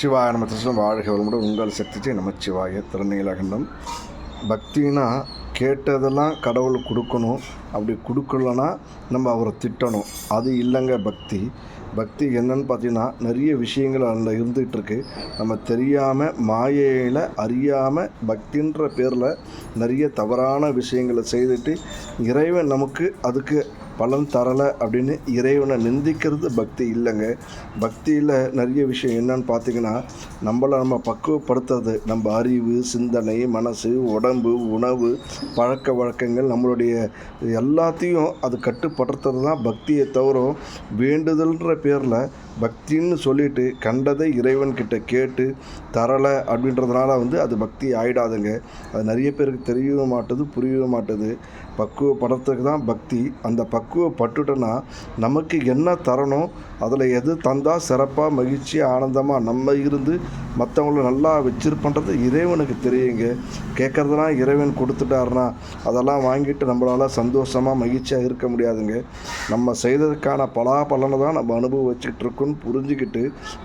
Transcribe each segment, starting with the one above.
சிவாய நம வாழ்க வளமுடன். உங்கள் சக்திச்சை நமச்சிவாய திருநீலகண்டம். பக்தினா கேட்டதெல்லாம் கடவுள் கொடுக்கணும். அப்படி கொடுக்கலன்னா நம்ம அவரை திட்டணும். அது இல்லைங்க பக்தி. பக்தி என்னன்னு பார்த்தீங்கன்னா நிறைய விஷயங்கள் அதில் இருந்துகிட்ருக்கு. நம்ம தெரியாமல் மாயையில் அறியாமல் பக்தின்ற பேரில் நிறைய தவறான விஷயங்களை செய்துட்டு இறைவன் நமக்கு அதுக்கு பலன் தரலை அப்படின்னு இறைவனை நிந்திக்கிறது பக்தி இல்லைங்க. பக்தியில் நிறைய விஷயம் என்னன்னு பார்த்தீங்கன்னா நம்மளை நம்ம பக்குவப்படுத்துறது. நம்ம அறிவு சிந்தனை மனசு உடம்பு உணவு பழக்க வழக்கங்கள் நம்மளுடைய எல்லாத்தையும் அது கட்டுப்படுத்துறது தான் பக்தியை தவிர வேண்டுதல்ன்ற பேரில் பக்தின்னு சொல்லிட்டு கண்டதை இறைவன்கிட்ட கேட்டு தரலை அப்படின்றதுனால வந்து அது பக்தி ஆயிடாதுங்க. அது நிறைய பேருக்கு தெரியவும் மாட்டுது புரியவும் மாட்டுது. பக்குவப்படுறதுக்கு தான் பக்தி. அந்த பக் பக்குவப்பட்டுட்டோன்னா நமக்கு என்ன தரணும்? அதில் எது தந்தால் சிறப்பாக மகிழ்ச்சி ஆனந்தமாக நம்ம இருந்து மற்றவங்கள நல்லா வச்சிருப்பன்றது இறைவனுக்கு தெரியுங்க. கேட்குறதெல்லாம் இறைவன் கொடுத்துட்டாருன்னா அதெல்லாம் வாங்கிட்டு நம்மளால் சந்தோஷமாக மகிழ்ச்சியாக இருக்க முடியாதுங்க. நம்ம செய்ததுக்கான பலாபலனை தான் நம்ம அனுபவிச்சுக்கிட்டு இருக்கோன்னு புரிஞ்சுக்கிட்டு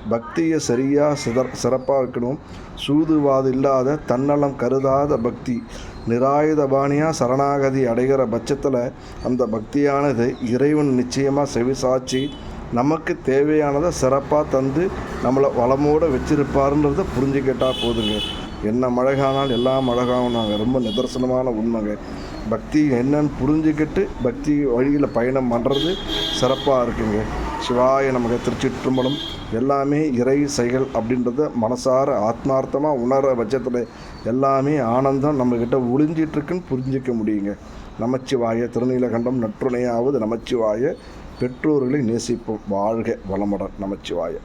பக்தியை சரியாக சிதற சிறப்பாக வைக்கணும். சூதுவாது இல்லாத தன்னலம் கருதாத பக்தி. நிராயுதபாணியாக சரணாகதி அடைகிற பட்சத்தில் அந்த பக்தியான ஆனது இறைவன் நிச்சயமாக செவிசாட்சி. நமக்கு தேவையானதை சிறப்பாக தந்து நம்மளை வளமோடு வச்சிருப்பாருன்றதை புரிஞ்சுக்கிட்டால் போதுங்க. என்ன மழகானால் எல்லாம் மழகாகும் ரொம்ப நிதர்சனமான உண்மைங்க. பக்தி என்னன்னு புரிஞ்சுக்கிட்டு பக்தி வழியில் பயணம் பண்ணுறது சிறப்பாக இருக்குங்க. சிவாய நமக்கு திருச்சிற்றும்பலம். எல்லாமே இறை செயல் அப்படின்றத மனசார ஆத்மார்த்தமாக உணர பட்சத்தில் எல்லாமே ஆனந்தம் நம்மக்கிட்ட ஒளிஞ்சிட்ருக்குன்னு புரிஞ்சிக்க முடியுங்க. நமச்சிவாய திருநீலகண்டம் நற்றுணையாவது நமச்சிவாய பெற்றோர்களை நேசிப்போம். வாழ்க வளமுடன் நமச்சிவாய.